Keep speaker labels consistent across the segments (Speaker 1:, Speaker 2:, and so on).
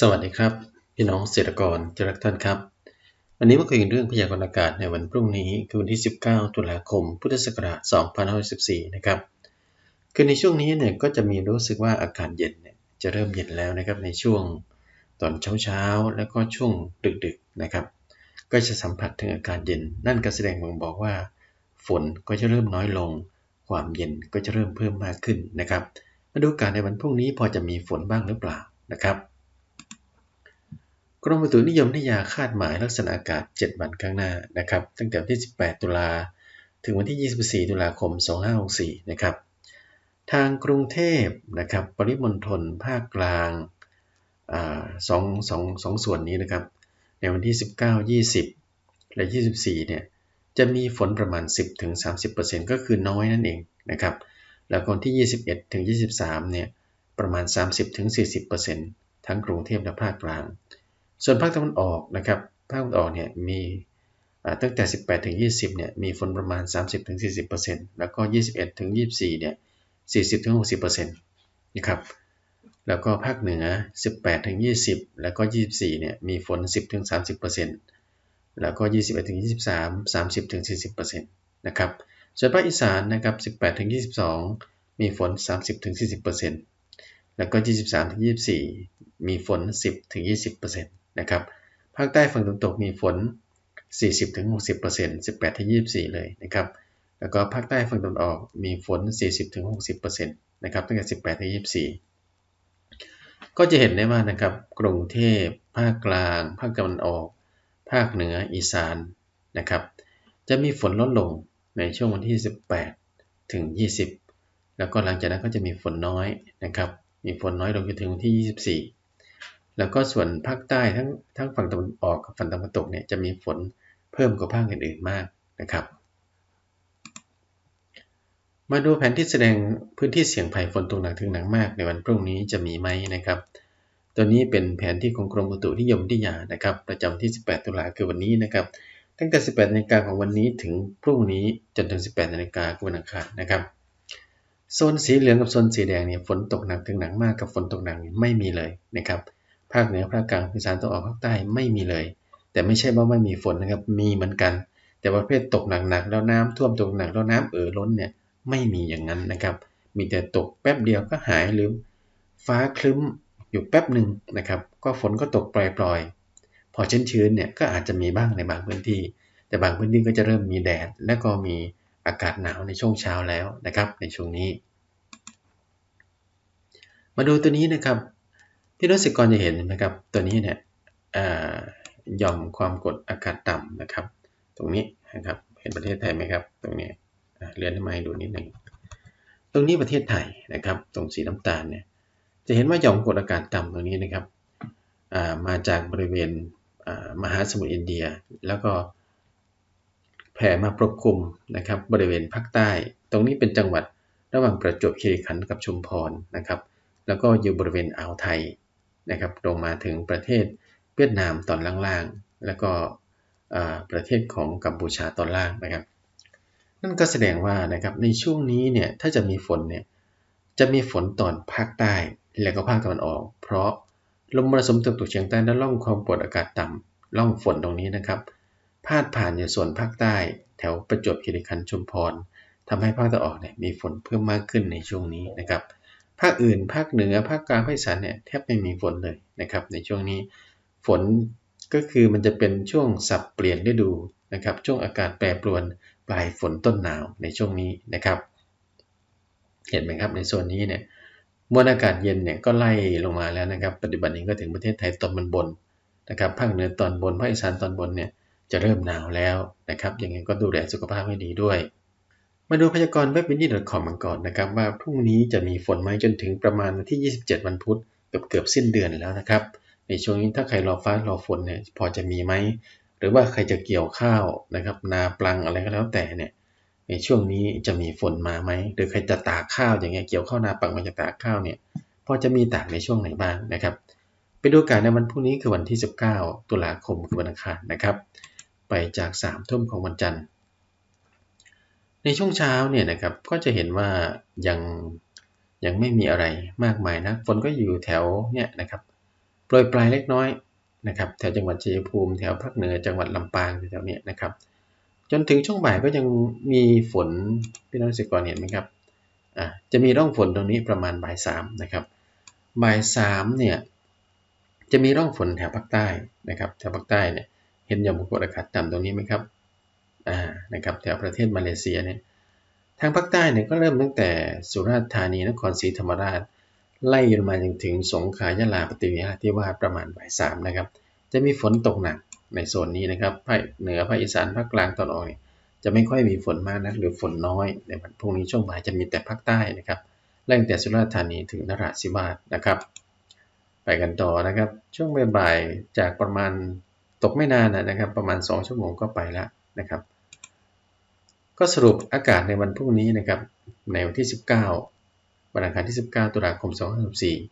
Speaker 1: สวัสดีครับ พี่น้องเกษตรกรทุกท่านครับ วันนี้มาคุยกันเรื่องพยากรณ์อากาศในวันพรุ่งนี้คือวันที่ 19 ตุลาคม พุทธศักราช 2514 นะครับคือในช่วงนี้เนี่ยก็จะมีรู้สึกว่าอากาศเย็นเนี่ยจะเริ่มเย็นแล้วนะครับในช่วงตอนเช้าๆ แล้วก็ช่วงดึกๆนะครับ ก็จะสัมผัสถึงอากาศเย็น นั่นก็แสดงบ่งบอกว่า ฝนก็จะเริ่มน้อยลง ความเย็นก็จะเริ่มเพิ่มมากขึ้นนะครับมาดูการในวันพรุ่งนี้พอจะมีฝนบ้างหรือเปล่านะครับ กรมอุตุนิยมวิทยาคาดหมายลักษณะอากาศ 7 วันข้างหน้านะครับ ตั้งแต่วันที่ 18 ตุลา ถึงวันที่ 24 ตุลาคม 2564 นะครับ ทางกรุงเทพนะครับ ปริมณฑล ภาคกลางสองสองสองส่วนนี้นะครับ ในวันที่ 19 20 และ 24 เนี่ย จะมีฝนประมาณ 10-30%ก็คือน้อยนั่นเองนะครับ แล้วคนที่ 21ถึง23 เนี่ย ประมาณ 30-40%ทั้งกรุงเทพและภาคกลาง ส่วนภาคตะวันออกนะครับภาคตะวันออกเนี่ยมีตั้งแต่ 18ถึง20เนี่ยมีฝนประมาณ 30ถึง40 แล้วก็ 21ถึง24เนี่ย40ถึง60 นะครับแล้วก็ภาคเหนือ 18ถึง20 แล้วก็ 24เนี่ยมีฝน 10ถึง30 แล้วก็ 21ถึง23 30ถึง40 นะครับส่วนภาคอีสานนะครับ18ถึง22 มีฝน 30ถึง40 แล้วก็ 23ถึง24 มีฝน 10ถึง20 นะครับ ภาคใต้ฝั่งตะวันตกมีฝน 40-60% 18-24 เลยนะครับ แล้วก็ภาคใต้ฝั่งตะวันออกมีฝน 40-60%นะครับ ตั้งแต่ 18-24 ก็จะเห็นได้ว่านะครับ กรุงเทพ ภาคกลาง ภาคตะวันออก ภาคเหนือ อีสาน นะครับ จะมีฝนลดลงในช่วงวันที่ 18 ถึง 20 แล้วก็หลังจากนั้นก็จะมีฝนน้อยนะครับ มีฝนน้อยลงจนถึงวันที่ 24 แล้วก็ส่วนภาคใต้ทั้งทั้งฝั่งตะวันออกกับฝั่งตะวันตกเนี่ยจะมีฝนเพิ่มกว่าภาคอื่นๆมากนะครับ มาดูแผนที่แสดงพื้นที่เสี่ยงภัยฝนตกหนักถึงหนักมาก ในวันพรุ่งนี้จะมีไหมนะครับ ตัวนี้เป็นแผนที่ของกรมอุตุนิยมวิทยานะครับ ประจำที่ 18 ตุลาคือวันนี้นะครับ ตั้งแต่ 18นาฬิกาของวันนี้ถึงพรุ่งนี้จนถึง 18นาฬิกาคือวันอังคารนะครับโซนสีเหลืองกับโซนสีแดงเนี่ยฝนตกหนักถึงหนักมากกับฝนตกหนักไม่มีเลยนะครับ ภาคเหนือภาคกลางอีสานตะวันออกภาคใต้ไม่มีเลย แต่ไม่ใช่ว่าไม่มีฝนนะครับ มีเหมือนกัน แต่ประเภทตกหนักๆแล้วน้ำท่วมตกหนักแล้วน้ำเอ่อล้นเนี่ยไม่มีอย่างนั้นนะครับ มีแต่ตกแป๊บเดียวก็หายหรือฟ้าคลึ้มอยู่แป๊บหนึ่งนะครับ ก็ฝนก็ตกปล่อยๆ พอชื้นๆเนี่ยก็อาจจะมีบ้างในบางพื้นที่ แต่บางพื้นที่ก็จะเริ่มมีแดด และก็มีอากาศหนาวในช่วงเช้าแล้วนะครับ ในช่วงนี้ มาดูตัวนี้นะครับ พี่น้องสิกรจะเห็นนะครับ ตัวนี้เนี่ยยอมความกดอากาศต่ำนะครับ ตรงนี้นะครับเห็นประเทศไทยไหมครับ ตรงนี้เลื่อนให้มาให้ดูนิดหนึ่งตรงนี้ประเทศไทยนะครับ ตรงสีน้ำตาลเนี่ยจะเห็นว่ายอมกดอากาศต่ำตรงนี้นะครับมาจากบริเวณมหาสมุทรอินเดีย แล้วก็แผ่มาปกคลุมนะครับบริเวณภาคใต้ ตรงนี้เป็นจังหวัดระหว่างประจวบคีรีขันธ์กับชุมพรนะครับ แล้วก็อยู่บริเวณอ่าวไทย นะครับลงมาถึงประเทศเวียดนามตอนล่างๆ แล้วก็ประเทศของกัมพูชาตอนล่างนะครับ นั่นก็แสดงว่านะครับในช่วงนี้เนี่ยถ้าจะมีฝนเนี่ยจะมีฝนตอนภาคใต้และก็ภาคตะวันออก เพราะลมมรสุมตะวันตกเฉียงใต้และล่องความกดอากาศต่ำล่องฝนตรงนี้นะครับ พาดผ่านอยู่ส่วนภาคใต้ แถวประจวบคีรีขันธ์ชุมพรทำให้ภาคตะวันออกเนี่ยมีฝนเพิ่มมากขึ้นในช่วงนี้นะครับ ภาคอื่น ภาคเหนือ ภาคกลาง ภาคอีสานเนี่ยแทบไม่มีฝนเลยนะครับ ในช่วงนี้ฝนก็คือมันจะเป็นช่วงสับเปลี่ยนฤดูนะครับ ช่วงอากาศแปรปรวนปลายฝนต้นหนาวในช่วงนี้นะครับ เห็นไหมครับในโซนนี้เนี่ยมวลอากาศเย็นเนี่ยก็ไล่ลงมาแล้วนะครับ ปัจจุบันนี้ก็ถึงประเทศไทยตอนบนบนนะครับภาคเหนือตอนบนภาคอีสานตอนบนเนี่ยจะเริ่มหนาวแล้วนะครับอย่างนี้ก็ดูแลสุขภาพให้ดีด้วย มาดูพยากรณ์เว็บวินดี้ดอทคอมกันก่อนนะครับว่าพรุ่งนี้จะมีฝนไหมจนถึงประมาณวันที่ 27 วันพุธเกือบเกือบสิ้นเดือนแล้วนะครับ ในช่วงนี้ถ้าใครรอฟ้ารอฝนเนี่ยพอจะมีไหม หรือว่าใครจะเกี่ยวข้าวนะครับนาปลังอะไรก็แล้วแต่เนี่ยในช่วงนี้จะมีฝนมาไหมหรือใครจะตากข้าวอย่างเงี้ยเกี่ยวข้าวนาปลังมาจะตากข้าวเนี่ยพอจะมีตากในช่วงไหนบ้างนะครับ ไปดูการในวันพรุ่งนี้คือวันที่ 19 ตุลาคมคือวันอังคารนะครับ ไปจาก3ทุ่มของวันจันทร์ ในช่วงเช้าเนี่ยนะครับก็จะเห็นว่ายังยังไม่มีอะไรมากมายนะฝนก็อยู่แถวเนี่ยนะครับโปรยปลายเล็กน้อยนะครับแถวจังหวัดชัยภูมิแถวภาคเหนือจังหวัดลำปางแถวเนี้ยนะครับ จนถึงช่วงบ่ายก็ยังมีฝนพี่น้องเกษตรกรเห็นไหมครับอ่าจะมีร่องฝนตรงนี้ประมาณบ่ายสามนะครับบ่ายสามเนี่ยจะมีร่องฝนแถวภาคใต้นะครับแถวภาคใต้เนี่ยเห็นหย่อมความกดอากาศต่ำตรงนี้ไหมครับ นะครับแถวประเทศมาเลเซียเนี่ยทางภาคใต้เนี่ยก็เริ่มตั้งแต่สุราษฎร์ธานีนครศรีธรรมราช ไล่ลงมาจนถึงสงขลายะลาปฏิวิหารที่ว่าประมาณบ่ายสามนะครับ จะมีฝนตกหนักในโซนนี้นะครับภาคเหนือภาคอีสานภาคกลางตอนออกเนี่ยจะไม่ค่อยมีฝนมากนักหรือฝนน้อยในวันพรุ่งนี้ช่วงบ่ายจะมีแต่ภาคใต้นะครับไล่ตั้งแต่สุราษฎร์ธานีถึงนราธิวาสนะครับ ไปกันต่อนะครับ ช่วงบ่ายๆจากประมาณตกไม่นานนะครับ ประมาณ 2 ชั่วโมงก็ไปแล้วนะครับ ก็สรุปอากาศในวันพรุ่งนี้นะครับ ในวันที่ 19 วันอังคารที่ 19 ตุลาคม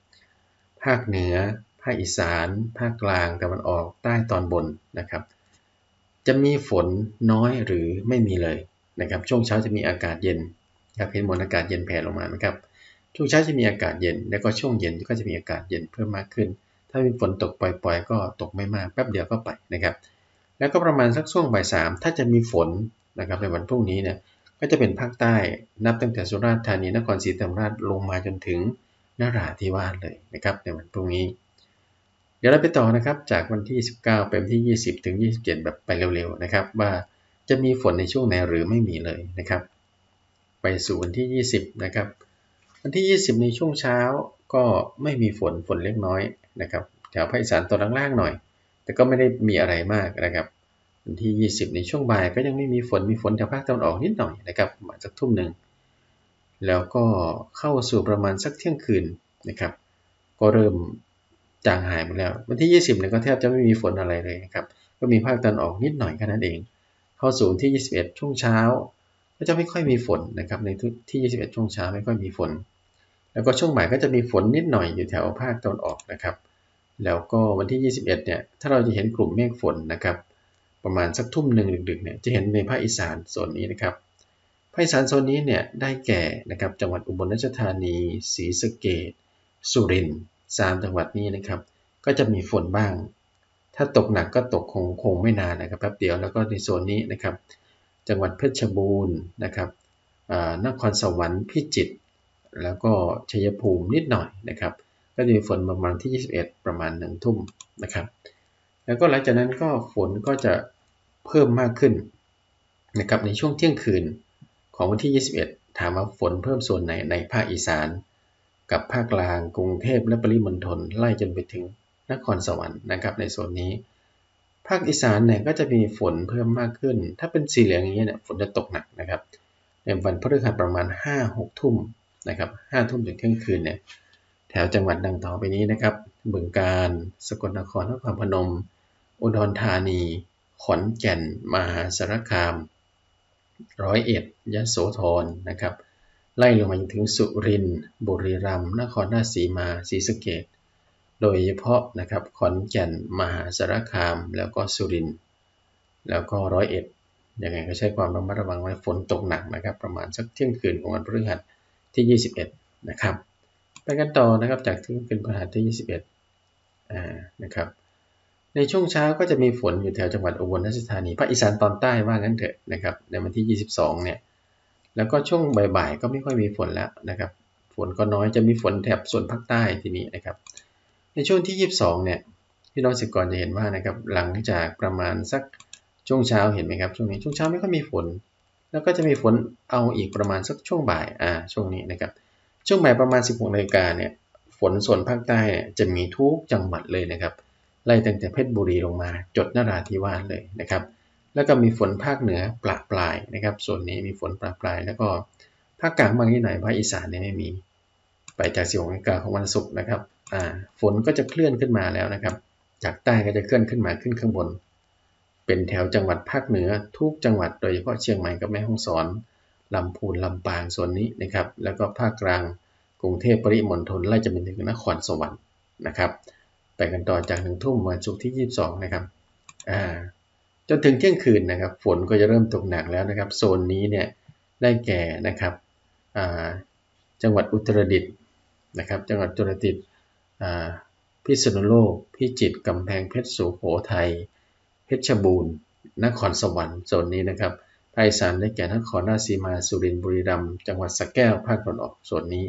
Speaker 1: 2564 ภาคเหนือ ภาคอีสาน ภาคกลางตะวันออกใต้ตอนบนนะครับ จะมีฝนน้อยหรือไม่มีเลยนะครับ ช่วงเช้าจะมีอากาศเย็นครับเห็นมวลอากาศเย็นแผ่ลงมานะครับ ช่วงเช้าจะมีอากาศเย็น แล้วก็ช่วงเย็นก็จะมีอากาศเย็นเพิ่มมากขึ้น ถ้ามีฝนตกปล่อย ๆ ก็ตกไม่มากแป๊บเดียวก็ไปนะครับ แล้วก็ประมาณสักช่วงบ่ายสามถ้าจะมีฝน นะครับในวันพรุ่งนี้เนี่ยก็จะเป็นภาคใต้นับตั้งแต่สุราษฎร์ธานีนครศรีธรรมราชลงมาจนถึงนราธิวาสเลยนะครับในวันพรุ่งนี้ เดี๋ยวเราไปต่อนะครับจากวันที่ 19ไปวันที่ 20 ถึง 27 แบบไปเร็วๆนะครับว่าจะมีฝนในช่วงไหนหรือไม่มีเลยนะครับ ไปสู่วันที่ 20 นะครับ วันที่ 20 ในช่วงเช้าก็ไม่มีฝนฝนเล็กน้อยนะครับแถวภาคอีสานตอนล่างๆหน่อย แต่ก็ไม่ได้มีอะไรมากนะครับ วันที่ 20 ในช่วงบ่ายก็ยังไม่มีฝนมีฝนแถวภาคตะวันออกนิดหน่อยนะครับประมาณสักทุ่มหนึ่งแล้วก็เข้าสู่ประมาณสักเที่ยงคืนนะครับ ก็เริ่มจางหายไปแล้ว วันที่ 20เนี่ยก็แทบจะไม่มีฝนอะไรเลยนะครับก็มีภาคตะวันออกนิดหน่อยแค่นั้นเอง เข้าสู่ที่ 21 ช่วงเช้า ก็จะไม่ค่อยมีฝนนะครับในที่ 21 ช่วงเช้าไม่ค่อยมีฝน แล้วก็ช่วงบ่ายก็จะมีฝนนิดหน่อยอยู่แถวภาคตะวันออกนะครับ แล้วก็วันที่ 21 เนี่ยถ้าเราจะเห็นกลุ่มเมฆฝนนะครับ ประมาณสักทุ่มหนึ่งดึกๆเนี่ยจะเห็นในภาคอีสานโซนนี้นะครับภาคอีสานโซนนี้เนี่ยได้แก่นะครับจังหวัดอุบลราชธานีศรีสะเกดสุรินทร์สามจังหวัดนี้นะครับ ก็จะมีฝนบ้าง ถ้าตกหนักก็ตกคงคงไม่นานนะครับแป๊บเดียวแล้วก็ในโซนนี้นะครับ จังหวัดเพชรบูรณ์นะครับนครสวรรค์พิจิตรแล้วก็ชัยภูมินิดหน่อยนะครับ ก็จะมีฝนประมาณที่ 21 ประมาณหนึ่งทุ่มนะครับ แล้วก็หลังจากนั้นก็ฝนก็จะ เพิ่มมากขึ้นนะครับในช่วงเที่ยงคืนของวันที่ 21 ถามว่าฝนเพิ่มส่วนไหนในภาคอีสาน กับภาคกลางกรุงเทพและปริมณฑลไล่จนไปถึงนครสวรรค์นะครับในโซนนี้ ภาคอีสานเนี่ยก็จะมีฝนเพิ่มมากขึ้น ถ้าเป็นสีเหลืองอย่างนี้ยเนี่ยฝนจะตกหนักนะครับในวันพฤหัสประมาณ 5-6 ทุ่มนะครับ5ทุ่มถึงเที่ยงคืนเนี่ยแถวจังหวัดดังต่อไปนี้นะครับบึงกาฬสกลนครนครพนม อุดรธานี ขอนแก่น มหาสารคาม ร้อยเอ็ดยะโสธรนะครับ ไล่ลงมาถึงสุรินทร์บุรีรัมย์นครราชสีมาศรีสะเกดโดยเฉพาะนะครับขอนแก่น มหาสารคาม แล้วก็สุรินทร์แล้วก็ร้อยเอ็ดยังไงก็ใช้ความระมัดระวังไว้ฝนตกหนักนะครับ ประมาณสักเที่ยงคืนของวันพฤหัสที่ 21 นะครับ ไปกันต่อนะครับจากที่เป็นพฤหัสที่ 21อ่านะครับ ในช่วงเช้าก็จะมีฝนอยู่แถวจังหวัดอุบลราชธานีภาคอีสานตอนใต้ว่างั้นเถอะนะครับในวันที่ 22 เนี่ยแล้วก็ช่วงบ่ายๆก็ไม่ค่อยมีฝนแล้วนะครับฝนก็น้อยจะมีฝนแถบส่วนภาคใต้ทีนี้นะครับในช่วงที่ 22 เนี่ยพี่น้องสิกรจะเห็นว่านะครับหลังจากประมาณสักช่วงเช้าเห็นไหมครับช่วงนี้ช่วงเช้าไม่ค่อยมีฝน แล้วก็จะมีฝนเอาอีกประมาณสักช่วงบ่ายอ่าช่วงนี้นะครับช่วงบ่ายประมาณ 16นาฬิกาเนี่ยฝนส่วนภาคใต้จะมีทุกจังหวัดเลยนะครับ ไล่ตั้งแต่เพชรบุรีลงมา จดนราธิวาสเลยนะครับ แล้วก็มีฝนภาคเหนือปลาปลายนะครับ ส่วนนี้มีฝนปลาปลาย แล้วก็ภาคกลางบางที่ไหนภาคอีสานเนี่ยไม่มี ไปจากสิบหกนาฬิกาของวันศุกร์นะครับอ่าฝนก็จะเคลื่อนขึ้นมาแล้วนะครับ จากใต้ก็จะเคลื่อนขึ้นมาขึ้นข้างบน เป็นแถวจังหวัดภาคเหนือทุกจังหวัดโดยเฉพาะเชียงใหม่กับแม่ฮ่องสอนลำพูนลำปางส่วนนี้นะครับ แล้วก็ภาคกลางกรุงเทพปริมณฑลไล่จะเป็นถึงนครสวรรค์นะครับ ไปกันต่อจากหนึ่งทุ่มวันศุกร์ที่ 22 นะครับจนถึงเที่ยงคืนนะครับ ฝนก็จะเริ่มตกหนักแล้วนะครับ โซนนี้เนี่ยได้แก่นะครับจังหวัดอุตรดิตถ์นะครับ จังหวัดอุตรดิตถ์พิษณุโลก พิจิตรกำแพงเพชรสุโขทัยเพชรบูรณ์ นครสวรรค์โซนนี้นะครับภาคอีสานได้แก่นครราชสีมาสุรินทร์บุรีรัมย์จังหวัดสระแก้วภาคตะวันออกโซนนี้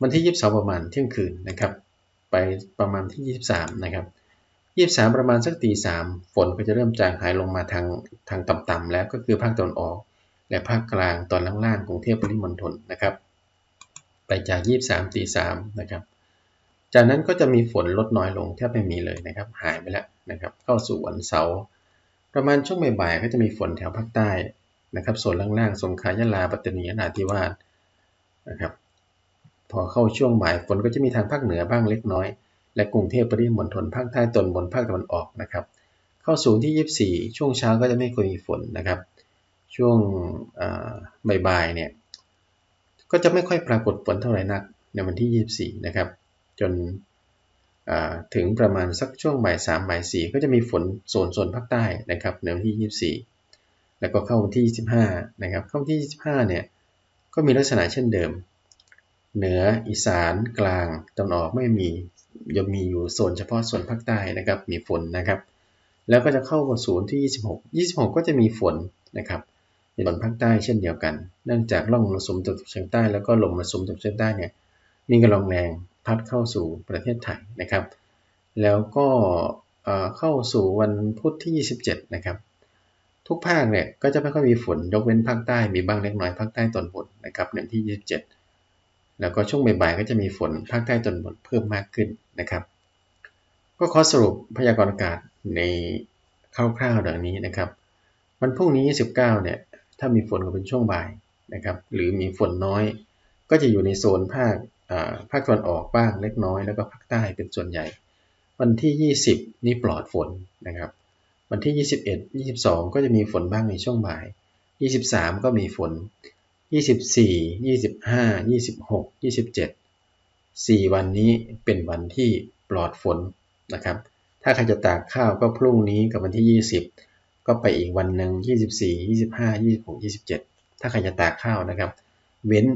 Speaker 1: วันที่ 22 ประมาณเที่ยงคืนนะครับ ไปประมาณที่ 23 นะครับ 23 ประมาณสักตีสามฝนก็จะเริ่มจางหายลงมาทางทางต่ำๆแล้วก็คือภาคตะวันออก และภาคกลางตอนล่างๆกรุงเทพปริมณฑลนะครับ ไปจาก 23ตีสามนะครับ จากนั้นก็จะมีฝนลดน้อยลงแทบไม่มีเลยนะครับ หายไปแล้วนะครับ เข้าสู่วันเสาร์ประมาณช่วงบ่ายๆก็จะมีฝนแถวภาคใต้นะครับส่วนล่างๆสงขลายะลาปัตตานีนราธิวาสนะครับ พอเข้าช่วงบ่ายฝนก็จะมีทางภาคเหนือบ้างเล็กน้อย และกรุงเทพปริมณฑลภาคใต้ตอนบนภาคตะวันออกนะครับ เข้าสู่ที่ 24 ช่วงเช้าก็จะไม่ค่อยมีฝนนะครับ ช่วงบ่ายๆเนี่ยก็จะไม่ค่อยปรากฏฝนเท่าไหร่นักในวันที่ 24 นะครับ จนถึงประมาณสักช่วงบ่ายสามบ่ายสี่ก็จะมีฝนโซนโซนภาคใต้นะครับในวันที่ 24 แล้วก็เข้าวันที่ 25 นะครับ เข้าวันที่ 25 เนี่ยก็มีลักษณะเช่นเดิม เหนืออีสานกลางตะวันออกไม่มียังมีอยู่โซนเฉพาะส่วนภาคใต้นะครับมีฝนนะครับ แล้วก็จะเข้าสู่ที่ 26 26 ก็จะมีฝนนะครับในส่วนภาคใต้เช่นเดียวกัน เนื่องจากร่องมรสุมตะวันตกเฉียงใต้แล้วก็ลมมรสุมตะวันตกเฉียงใต้เนี่ยมีกำลังแรงพัดเข้าสู่ประเทศไทยนะครับ แล้วก็เข้าสู่วันพุธที่ 27 นะครับ ทุกภาคเนี่ยก็จะไม่ค่อยมีฝนยกเว้นภาคใต้มีบ้างเล็กน้อยภาคใต้ตอนบนนะครับในที่ 27 แล้วก็ช่วงบ่ายๆก็จะมีฝนภาคใต้ตอนบนเพิ่มมากขึ้นนะครับ ก็ขอสรุปพยากรณ์อากาศในคร่าวๆดังนี้นะครับ วันพรุ่งนี้ 19 เนี่ย ถ้ามีฝนก็เป็นช่วงบ่ายนะครับ หรือมีฝนน้อย ก็จะอยู่ในโซนภาคภาคตะวันออกบ้างเล็กน้อย แล้วก็ภาคใต้เป็นส่วนใหญ่ วันที่ 20 นี่ปลอดฝนนะครับ วันที่ 21 22 ก็จะมีฝนบ้างในช่วงบ่าย 23 ก็มีฝน 24 25 26 27 4วันนี้เป็นวันที่ปลอดฝนนะครับ ถ้าใครจะตากข้าวก็พรุ่งนี้กับวันที่20ก็ไปอีกวันหนึ่ง24 25 26 27ถ้าใครจะตากข้าวนะครับ เว้น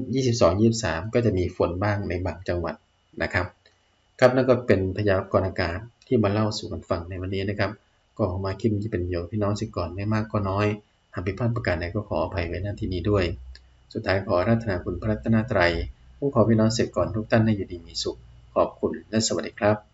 Speaker 1: 22-23ก็จะมีฝนบ้างในบางจังหวัดนะครับ ครับนั่นก็เป็นพยากรณ์อากาศที่มาเล่าสู่กันฟังในวันนี้นะครับ ก็ออกมาคิดที่เป็นประโยชน์พี่น้องสิก่อนไม่มากก็น้อยหากผิดพลาดประการใดก็ขออภัยไว้ณที่นี้ด้วย สุดท้ายขอรัตนาคุณพระรัตนตรัยผมขอพี่น้องเสร็จก่อนทุกท่านให้อยู่ดีมีสุข ขอบคุณและสวัสดีครับ